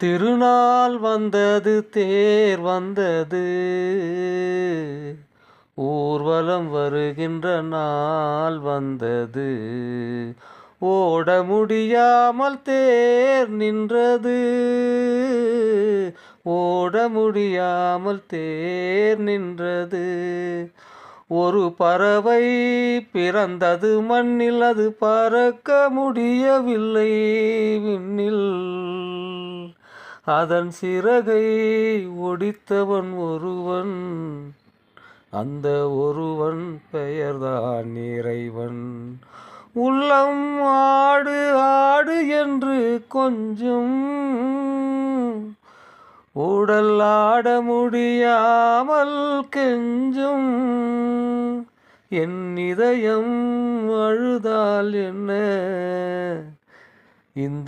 திருநாள் வந்தது தேர் வந்தது. ஊர்வலம் வருகின்ற நாள் வந்தது. ஓட முடியாமல் தேர் நின்றது. ஓட முடியாமல் தேர் நின்றது. ஒரு பறவை பிறந்தது மண்ணில் அது பறக்க முடியவில்லை. விண்ணில் அதன் சிறகை ஒடித்தவன் ஒருவன் அந்த ஒருவன் பெயர்தான் இறைவன். உள்ளம் ஆடு ஆடு என்று கொஞ்சம் உடல் ஆட முடியாமல் கெஞ்சும். என் இதயம் அழுதால் என்ன? இந்த